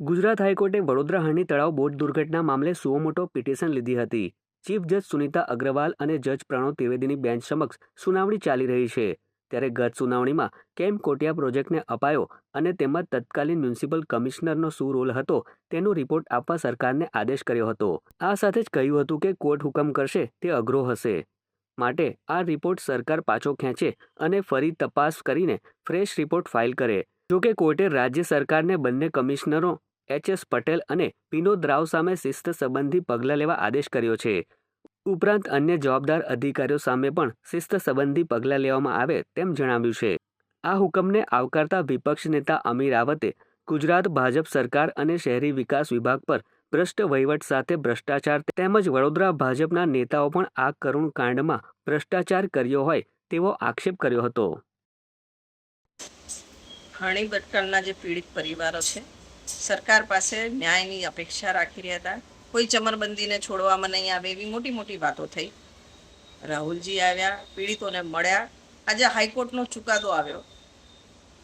ગુજરાત હાઈકોર્ટે વડોદરા હરણી તળાવ બોટ દુર્ઘટના મામલે સુઓ મોટો પિટિશન લીધી હતી. ચીફ જજ સુનિતા અગ્રવાલ અને જજ પ્રણવ ત્રિવેદીની બેન્ચ સમક્ષ સુનાવણી ચાલી રહી છે. ત્યારે ગત સુનાવણીમાં કેમ કોટિયા પ્રોજેક્ટને અપાયો અને તેમાં તત્કાલીન મ્યુનિસિપલ કમિશનરનો શું રોલ હતો તેનો રિપોર્ટ આપવા સરકારને આદેશ કર્યો હતો. આ સાથે જ કહ્યું હતું કે કોર્ટ હુકમ કરશે તે અઘરો હશે. માટે આ રિપોર્ટ સરકાર પાછો ખેંચે અને ફરી તપાસ કરીને ફ્રેશ રિપોર્ટ ફાઇલ કરે. જોકે કોર્ટે રાજ્ય સરકારને બંને કમિશનરો એચ એસ પટેલ અને વિનોદ રાવ સામે શિસ્ત સંબંધી પગલાં લેવા આદેશ કર્યો છે. ઉપરાંત અન્ય જવાબદાર અધિકારીઓ સામે પણ શિસ્ત સંબંધી પગલાં લેવામાં આવે તેમ જણાવ્યું છે. આ હુકમને આવકારતા વિપક્ષ નેતા અમીર રાવતે ગુજરાત ભાજપ સરકાર અને શહેરી વિકાસ વિભાગ પર ભ્રષ્ટ વહીવટ સાથે ભ્રષ્ટાચાર તેમજ વડોદરા ભાજપના નેતાઓ પણ આ કરુણ કાંડમાં ભ્રષ્ટાચાર કર્યો હોય તેવો આક્ષેપ કર્યો હતો. ઘણી ભટકળના જે પીડિત પરિવારો છે સરકાર પાસે ન્યાયની અપેક્ષા રાખી રહ્યા હતા. કોઈ ચમરબંધીને છોડવામાં નહીં આવે એવી મોટી મોટી વાતો થઈ. રાહુલજી આવ્યા, પીડિતોને મળ્યા. આજે હાઈકોર્ટનો ચુકાદો આવ્યો.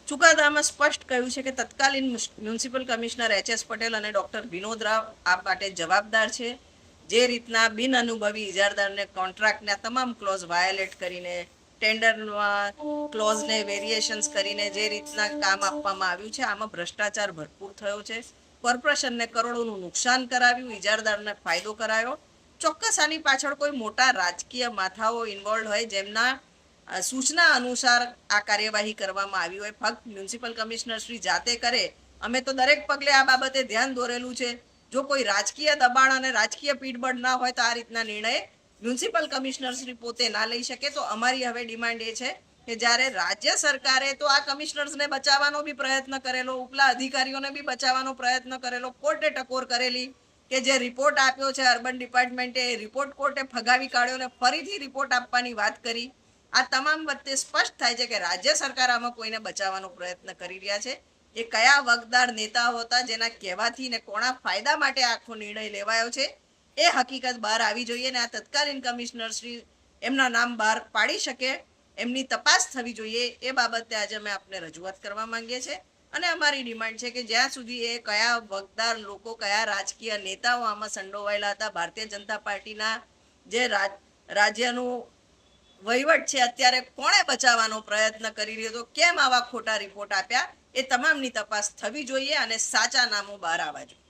ચુકાદામાં સ્પષ્ટ કહ્યું છે કે તત્કાલીન municipal commissioner H S Patel અને ડોક્ટર વિનોદ રાવ આ માટે જવાબદાર છે. જે રીતના બિન અનુભવી ઇજારદારને કોન્ટ્રાક્ટના તમામ ક્લોઝ વાયોલેટ કરીને ટેન્ડરમાં ક્લોઝને વેરિએશન્સ કરીને જે રીતના કામ આપવામાં આવ્યું છે, આમાં ભ્રષ્ટાચાર ભરપૂર થયો છે. કોર્પોરેશનને કરોડોનું નુકસાન કરાવ્યું ઇજારદારને ફાયદો કરાયો. ચોક્કસ આની પાછળ કોઈ મોટા રાજકીય માથાઓ ઇન્વોલ્વ હોય જેમના સૂચના અનુસાર આ કાર્યવાહી કરવામાં આવી હોય. ફક્ત મ્યુનિસિપલ કમિશનર શ્રી જાતે કરે. અમે તો દરેક પગલે આ બાબતે ધ્યાન દોરેલું છે. જો કોઈ રાજકીય દબાણ અને રાજકીય પીઠબળ ના હોય તો આ રીતના નિર્ણય મ્યુનિસિપલ કમિશનર શ્રી પોતે ના લઈ શકે તો અમારી હવે ડિમાન્ડ એ છે કે જ્યારે રાજ્ય સરકારે તો આ કમિશનર્સને બચાવવાનો બી પ્રયત્ન કરેલો, ઉપલા અધિકારીઓને બી બચાવવાનો પ્રયત્ન કરેલો, કોર્ટે ટકોર કરેલી કે જે રિપોર્ટ આપ્યો છે અર્બન ડિપાર્ટમેન્ટે એ રિપોર્ટ કોર્ટે ફગાવી કાઢ્યો અને ફરીથી રિપોર્ટ આપવાની વાત કરી. આ તમામ વચ્ચે સ્પષ્ટ થાય છે કે રાજ્ય સરકાર આમાં કોઈને બચાવવાનો પ્રયત્ન કરી રહ્યા છે. એ કયા વગદાર નેતાઓ હતા, જેના કહેવાથી ને કોણા ફાયદા માટે આખો નિર્ણય લેવાયો છે એ હકીકત બહાર આવી જોઈએ ને આ તત્કાલીન કમિશનર શ્રી એમના નામ બહાર પાડી શકે, એમની તપાસ થવી જોઈએ, એ બાબતે આજે અમે આપને રજૂઆત કરવા માંગીએ છીએ. અને અમારી ડિમાન્ડ છે કે જ્યાં સુધી એ કયા વગદાર લોકો, કયા રાજકીય નેતાઓ આમાં સંડોવાયેલા હતા, ભારતીય જનતા પાર્ટીના જે રાજ રાજ્યનું વહીવટ છે, અત્યારે કોણે બચાવવાનો પ્રયત્ન કરી રહ્યો હતો, કેમ આવા ખોટા રિપોર્ટ આપ્યા, એ તમામની તપાસ થવી જોઈએ અને સાચા નામો બહાર આવવા જોઈએ.